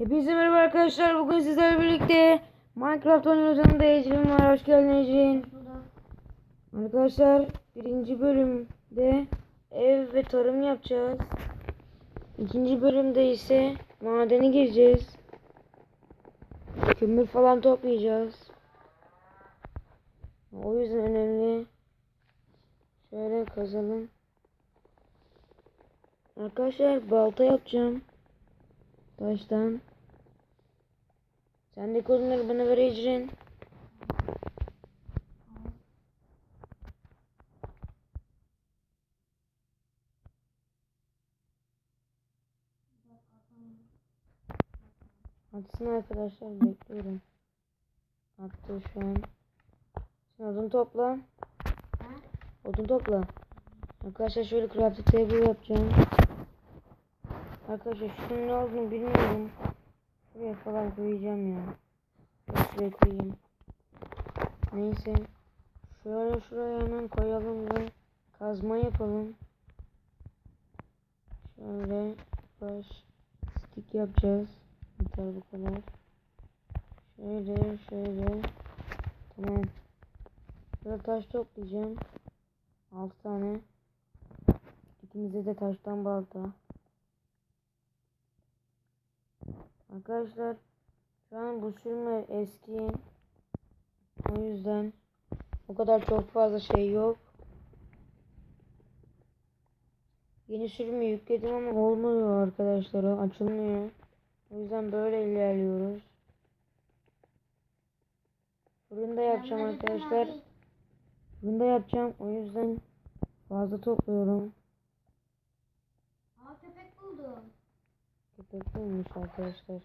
Hepinize merhaba arkadaşlar. Bugün sizlerle birlikte Minecraft oynuyoruz. Yanımda Ecrin var. Hoş geldin Ecrin. Arkadaşlar birinci bölümde ev ve tarım yapacağız. İkinci bölümde ise madene gireceğiz. Kömür falan toplayacağız. O yüzden önemli. Şöyle kazalım. Arkadaşlar balta yapacağım. Taştan. Sen de kodunları bana ver Ecrin. Atsın arkadaşlar bekliyorum. Attı şu an. Şimdi odun topla. Odun topla. Arkadaşlar şöyle crafting table yapacağım. Arkadaşlar şunun ne olduğunu bilmiyorum. Şuraya falan koyacağım ya. Şuraya koyayım. Neyse. Şöyle şuraya hemen koyalım ve kazma yapalım. Şöyle baş stick yapacağız. Yeter bu kadar. Şöyle şöyle. Tamam. Burada taş toplayacağım. 6 tane. İkimize de taştan balta. Arkadaşlar şu an bu sürümler eski. O yüzden o kadar çok fazla şey yok. Yeni sürümü yükledim ama olmuyor arkadaşlar. Açılmıyor. O yüzden böyle ilerliyoruz. Fırında yapacağım arkadaşlar. Fırında yapacağım. O yüzden fazla topluyorum. Aa köpek buldum. Köpek bulmuş arkadaşlar.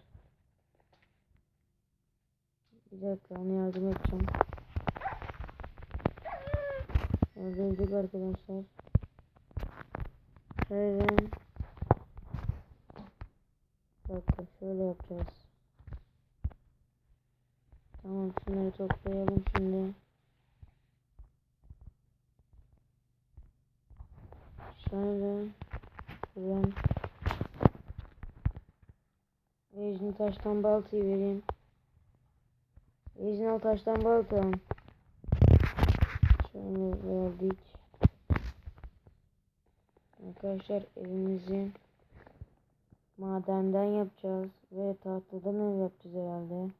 Bir dakika ona yardım edeceğim. Öldürdük arkadaşlar. Şöyle. Dakika şöyle yapacağız. Tamam şunları toplayalım şimdi. Şöyle. Şuradan. Ejin taştan baltayı vereyim. Al taştan balta. Şöyle verdik. Arkadaşlar evimizi madenden yapacağız ve tahtadan ev yapacağız herhalde.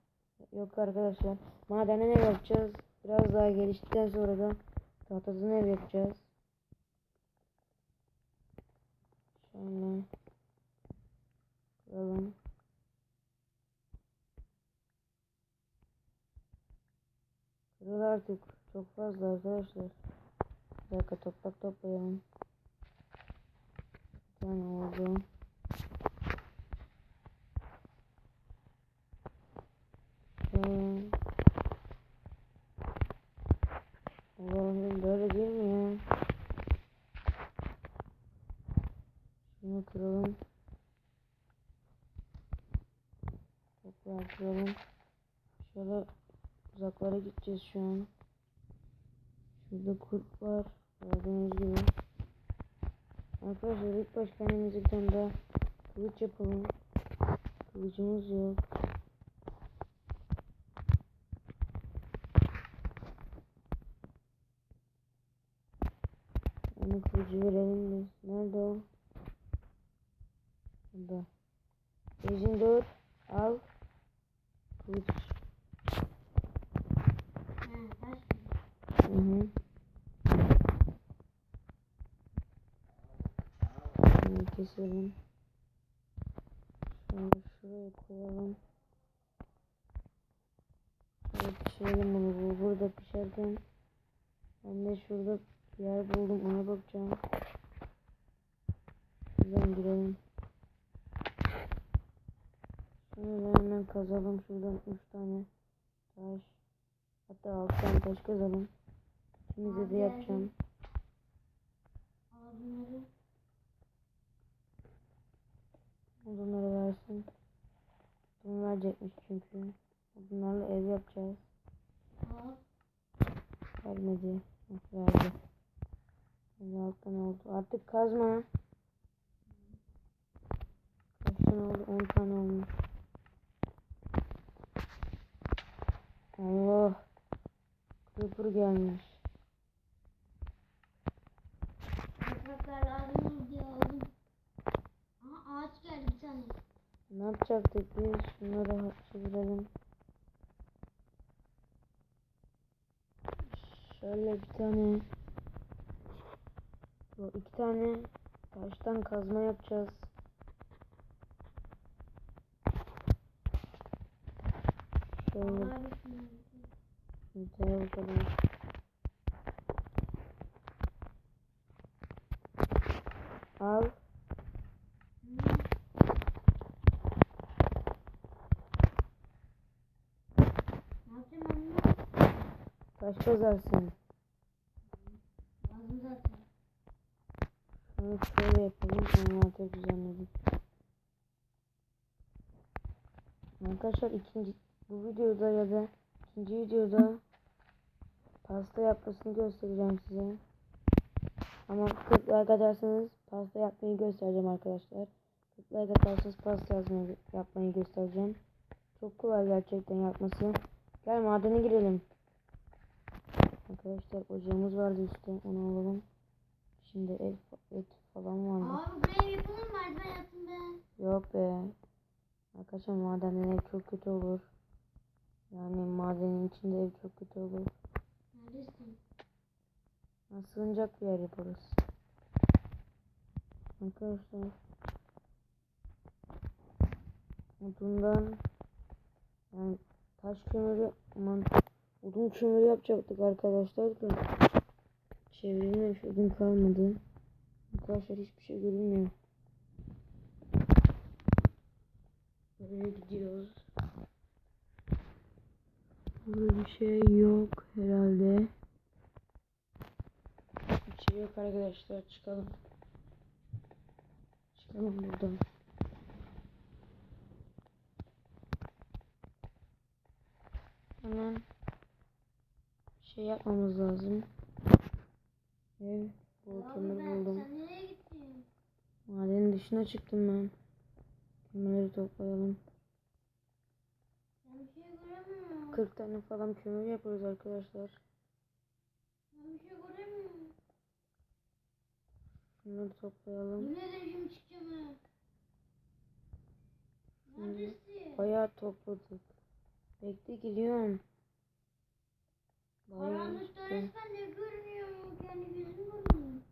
Yok arkadaşlar madenden ev yapacağız. Biraz daha geliştikten sonra da tahtadan ev yapacağız. Şöyle kuralım. Kırıl artık. Çok fazla arkadaşlar. Bir dakika toprak toplayalım. Bir tane oldu. Şöyle. Allah'ım böyle değil mi ya? Şunu kıralım. Toprağı kıralım. Şöyle uzaklara gideceğiz şu an. Şurada kurt var. Gördüğünüz gibi. Arkadaşlar ilk baş kendimize bir tane daha kılıç yapalım. Kılıcımız yok. Ona kılıcı verelim biz. Nerede o? Burada. Ejin dur. Al. Kılıç. Keselim. Şunu şuraya koyalım. Şöyle pişirelim bunu. Bu burada pişerken ben de şurada bir yer buldum. Ona bakacağım. Şuradan girelim. Şöyle hemen kazalım. Şuradan 3 tane taş. Hatta 6 tane taş kazalım. İkimize de yapacağım. Aa Odunları versin. Odun verecekmiş çünkü. Bunlarla ev yapacağız. Vermedi. Verdi. Altta ne oldu? Artık kazma. Kaç tane oldu? 10 tane olmuş. Allah. Creeper gelmiş. Yapraklar lazım Ne yapacaktık biz? Şunları çevirelim. Şöyle bir tane Yo, iki tane taştan kazma yapacağız. Şöyle tane bakalım. Al. Hı. Ne yapacağım ben bunu? Taş kazarsın. Lazım zaten. Şunu şöyle yapalım. Envanter düzenledik. Arkadaşlar ikinci bu videoda ya da ikinci videoda pasta yapmasını göstereceğim size. Ama 40 like atarsanız pasta yapmayı göstereceğim arkadaşlar. 40 like atarsanız pasta yazmayı, yapmayı göstereceğim. Çok kolay gerçekten yapması. Gel madene girelim. Arkadaşlar ocağımız vardı üstte onu alalım. Şimdi et, et falan vardı. Abi buraya yapalım mı? merdiven yaptım ben. Yok be. Arkadaşlar madenin ev çok kötü olur. Yani madenin içinde ev çok kötü olur. Neredesin? Ha, sığınacak bir yer yaparız. Arkadaşlar. Odundan yani taş kömürü aman odun kömürü yapacaktık arkadaşlar da çevrilmemiş odun kalmadı. Arkadaşlar hiçbir şey görünmüyor. Böyle gidiyoruz. Burada bir şey yok herhalde. Bir şey yok arkadaşlar çıkalım. Çıkalım buradan. Hemen şey yapmamız lazım. Ev ben, buldum. nereye? Madenin dışına çıktım ben. Kömürleri toplayalım. Ben bir şey göremiyorum. 40 tane falan kömür yaparız arkadaşlar. Ben bir şey göremiyorum. Bunları toplayalım. Çıkacağım. Neredesin? Bayağı topladık. Bekle geliyorum. Karanlıkta resmen ne görünüyor? Yani gözüm görünüyor.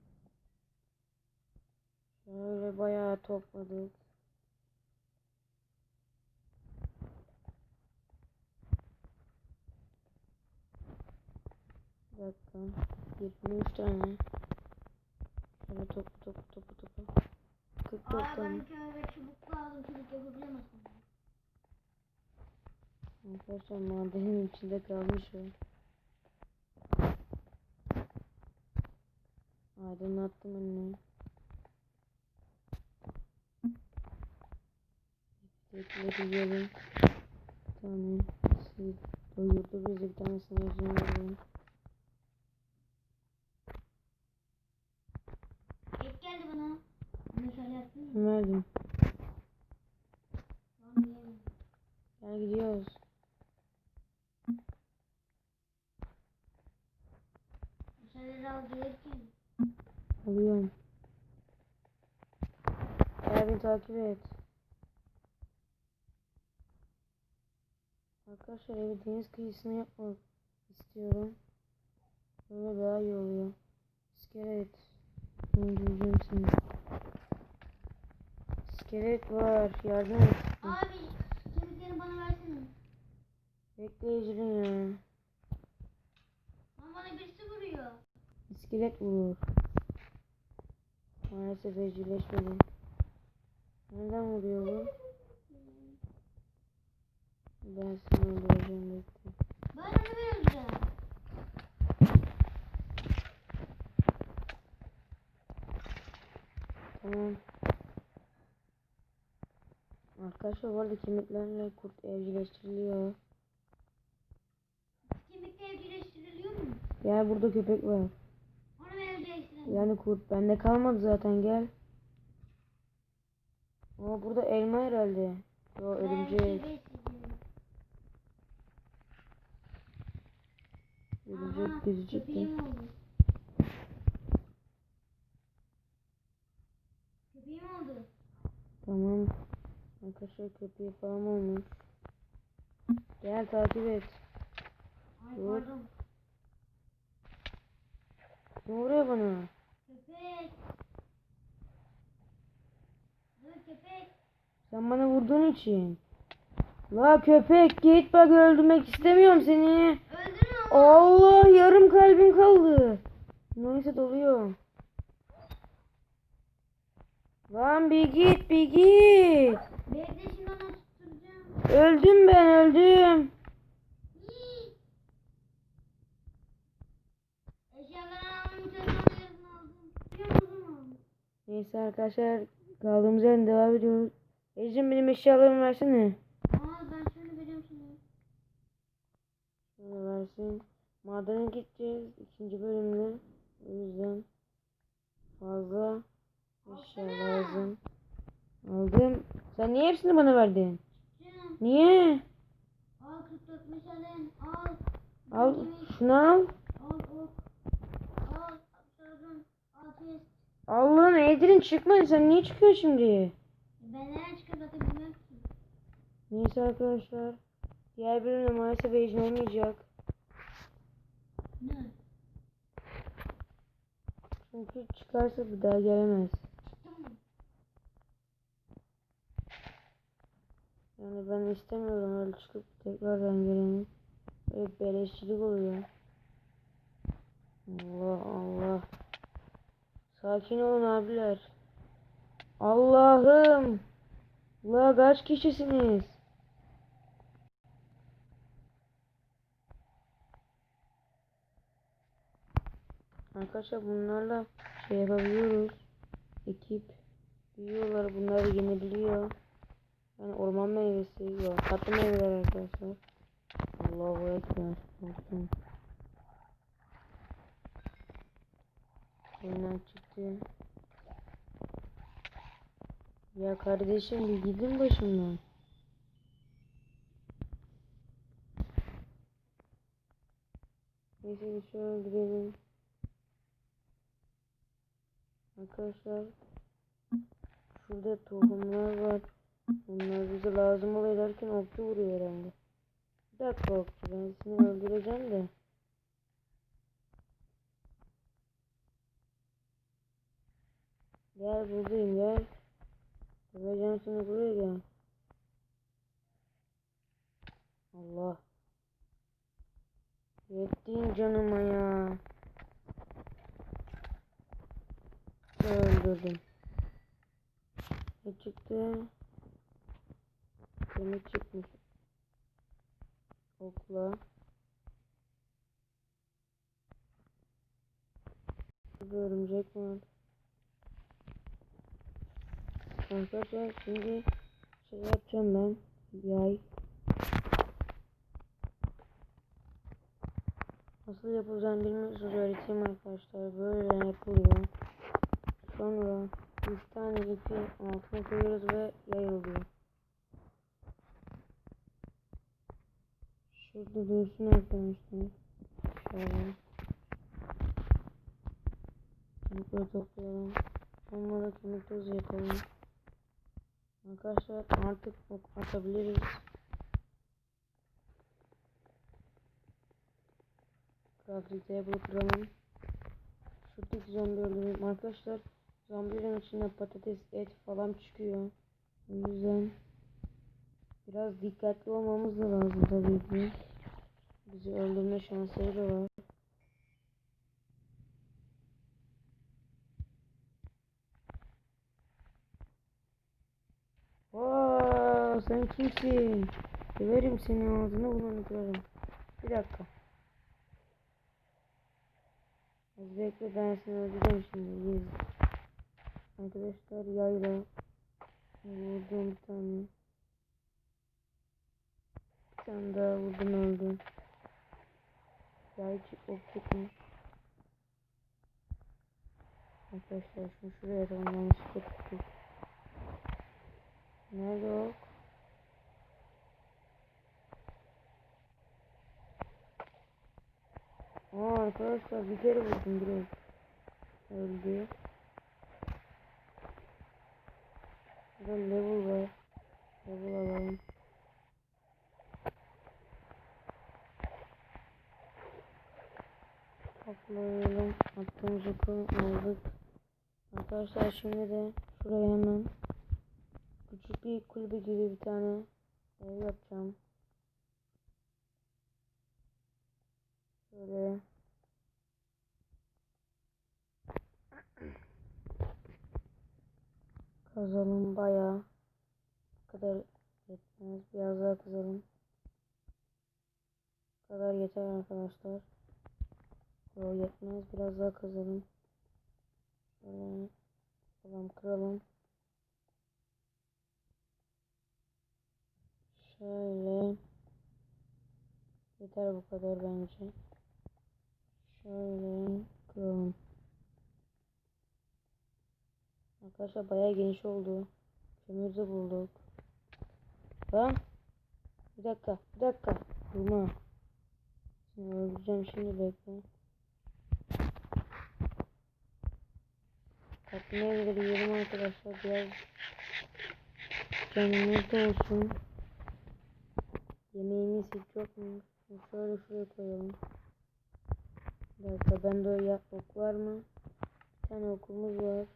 Şöyle bayağı topladık. Bir dakika. 23 tane. Şöyle topla topla topla topla. 44 Aa tane. ben çubuk lazım. Çubuk yapabiliyor musun? Arkadaşlar madenin içinde kalmış o. Aydınlattım önünü. Biftekleri yiyelim. Bir tane şey doyurdu bizi bir tanesini yüzüne verelim. Et geldi bana. Bunu şöyle yapayım mı? Kim verdim? Gel gidiyoruz. Alıyorum. Gel beni takip et. Arkadaşlar evi deniz kıyısına yapmak istiyorum. Böyle daha iyi oluyor. İskelet. Öldüreceğim seni. İskelet var. Yardım et. Abi kemiklerini bana versene. Bekle ya. Lan bana birisi vuruyor. İskelet vurur. Maalesef evcilleşmedi. Nereden vuruyor bu? Ben seni öldüreceğim bekle. Ben onu vereceğim. Tamam. Arkadaşlar bu arada kemiklerle kurt evcilleştiriliyor. Kemikle evcilleştiriliyor mu? Gel burada köpek var. Yani kurt bende kalmadı zaten gel. Ama burada elma herhalde. Yo örümcek. evcilleştirdim. Gelecek Aha, gelecek de. Köpeğim oldu. Köpeğim oldu. Tamam. Arkadaşlar köpeği falan olmuş. Gel takip et. Ay pardon. Ne oluyor bana? Köpek. Dur köpek. Sen bana vurduğun için. La köpek git bak öldürmek istemiyorum seni. Öldürme. Allah yarım kalbim kaldı. Neyse doluyor. Lan bir git bir git. Bekle şimdi onu tutturacağım. Öldüm ben öldüm. Neyse arkadaşlar kaldığımız yerden devam ediyoruz. Ecim benim eşyalarımı versene. Aa ben şöyle veriyorum şimdi. Versin. Madene gideceğiz ikinci bölümde. O yüzden fazla eşya lazım. Aldım. Sen niye hepsini bana verdin? Canım. Niye? Al 44 meşalen. Al. Al şunu al. Al ok. Al. Absorben. Al test. Allah'ım Ecrin çıkma sen niye çıkıyorsun şimdi? Ben nereden çıkıp bakabilirim ki? Neyse arkadaşlar. Diğer bölümde maalesef Ecrin olmayacak. Ne? Çünkü çıkarsa bir daha gelemez. Yani ben istemiyorum öyle çıkıp tekrardan geleni. Böyle beleşçilik oluyor. Allah Allah. Sakin olun abiler. Allah'ım. La kaç kişisiniz? Arkadaşlar bunlarla şey yapabiliyoruz. Ekip büyüyorlar. Bunları yenebiliyor. Yani orman meyvesi yok. Tatlı meyveler arkadaşlar. Allahu Ekber. Korktum. Oyundan çıktı. Ya kardeşim bir gidin başımdan. Neyse bir şöyle gidelim. Arkadaşlar şurada tohumlar var. Bunlar bize lazım oluyor derken okçu vuruyor herhalde. Bir dakika okçu ben seni öldüreceğim de. Gel buradayım gel. Döveceğim seni buraya gel. Allah. Yettin canıma ya. Öldürdüm. Ne çıktı? Kemik çıkmış. Okla. Bir örümcek var. Arkadaşlar şimdi şey yapacağım ben. Yay. Nasıl yapılacağını bilmiyorsunuz öğreteyim arkadaşlar. Böyle yapılıyor. Sonra 3 tane ipi altına koyuyoruz ve yay oluyor. Şurada dursun arkadaşlar. Şöyle. Kemikleri toplayalım. Da kemik tozu yapalım. Arkadaşlar artık ok atabiliriz. Crafting table kuralım. Şuradaki zombi öldürelim. Arkadaşlar zombilerin içinde patates, et falan çıkıyor. O yüzden biraz dikkatli olmamız da lazım tabii ki. Bizi öldürme şansları da var. Aa, sen kimsin? Döverim senin ağzını bunu kırarım. Bir dakika. Bekle ben seni öldüreceğim şimdi. Yes. Arkadaşlar yayla vurdum bir tane. Bir tane daha vurdum öldü. Yay çık ok çıkmış. Arkadaşlar şunu şuraya atalım yanlışlıkla tuttuk. Nerede o? arkadaşlar bir kere vurdum direkt. Öldü. Burada level var. Level alalım. Toplayalım. Attığımız oku aldık. Arkadaşlar şimdi de şuraya hemen küçük bir kulübe gibi bir tane ev yapacağım. Şöyle kazalım bayağı. Bu kadar yetmez. Biraz daha kazalım. Bu kadar yeter arkadaşlar. Yo yetmez. Biraz daha kazalım. Şöyle kazalım kıralım. Şöyle. Yeter bu kadar bence. Şöyle kıralım. Arkadaşlar bayağı geniş oldu. Kömür de bulduk. Lan. Bir dakika. Bir dakika. Durma. Seni öldüreceğim şimdi bekle. Meyveleri yiyelim arkadaşlar. Biraz canımız da olsun. Yemeğimiz hiç yok mu? Şöyle şuraya koyalım. Bir dakika bende ya ok var mı? Bir tane okumuz var.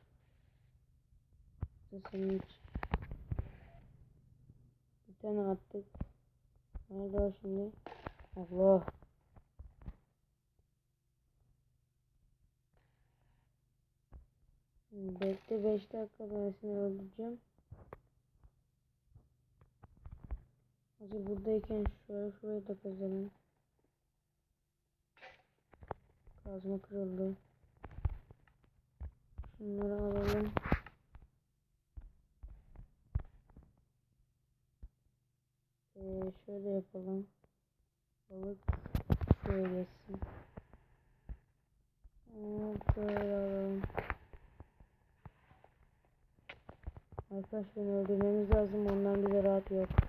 Senin için. Bir tane attık. Nerede o şimdi? Allah. Bekle 5 dakika ben seni öldüreceğim. Hazır buradayken şöyle şurayı da kazalım. Kazma kırıldı. Şunları alalım. Ee, şöyle yapalım. Balık şuraya geçsin. Ee, Şöyle alalım. Arkadaşlar öldürmemiz lazım. Ondan bize rahat yok.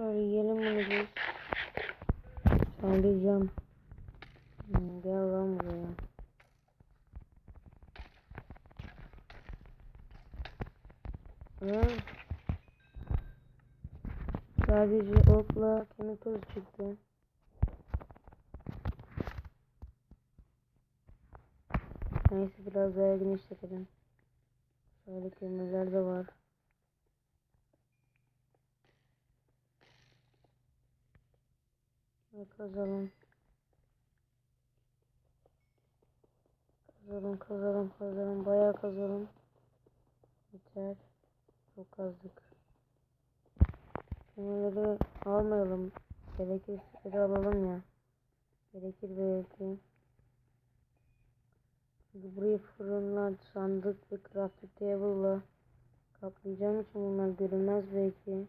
Şöyle yiyelim bunu biz. Saldıracağım. Gel lan buraya. Ha? Sadece okla kemik tozu çıktı. Neyse biraz daha genişletelim. Şöyle kömürler de var. Kazalım. Kazalım, kazalım, kazalım. Bayağı kazalım. Yeter. Çok kazdık. Kömürleri almayalım. Gerekirse de alalım ya. Gerekir belki. Çünkü burayı fırınla, sandık ve crafting table'la kaplayacağım için bunlar görünmez belki.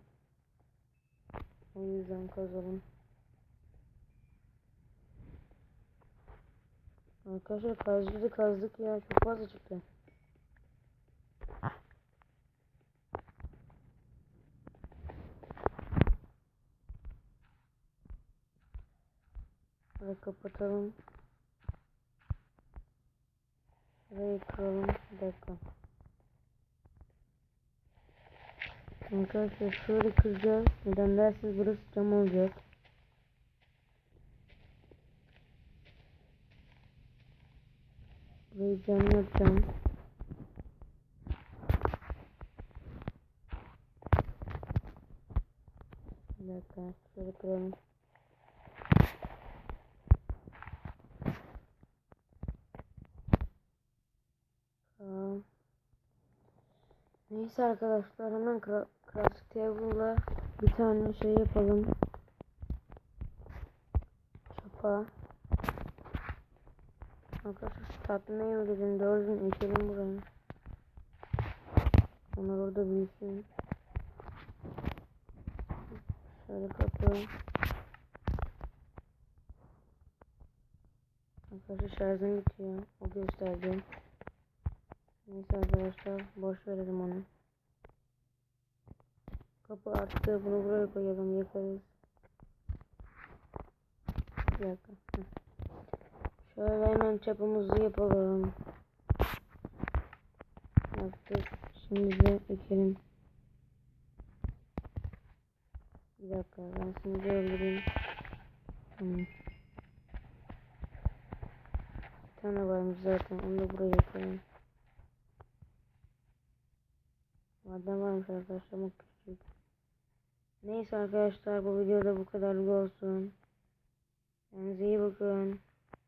O yüzden kazalım. Arkadaşlar kazdı kazdık ya çok fazla çıktı. Burayı kapatalım. Burayı kıralım. Bir dakika. Arkadaşlar şöyle kıracağız. Neden dersiniz burası cam olacak. Burayı cam yapacağım. Bir dakika. Şöyle kıralım. Tamam. Neyse arkadaşlar hemen cra craft table'la bir tane şey yapalım. Çapa. Arkadaşlar tatlı meyvelerin dördünü ekelim buraya. Onlar orada büyüsün. Şöyle kapı. Arkadaşlar şarjım bitiyor. O göstereceğim. Neyse arkadaşlar boş verelim onu. Kapı arttı. Bunu buraya koyalım yakarız. Bir dakika. Şöyle hemen çapımızı yapalım. Yaptık. Şimdi de ekelim. Bir dakika ben de öldüreyim. Tamam. Bir tane varmış zaten. Onu da buraya yapalım. Madem varmış arkadaşlar ama küçük. Neyse arkadaşlar bu videoda bu kadarlık olsun. Kendinize iyi bakın.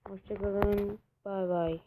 Hoşçakalın. Bay bay.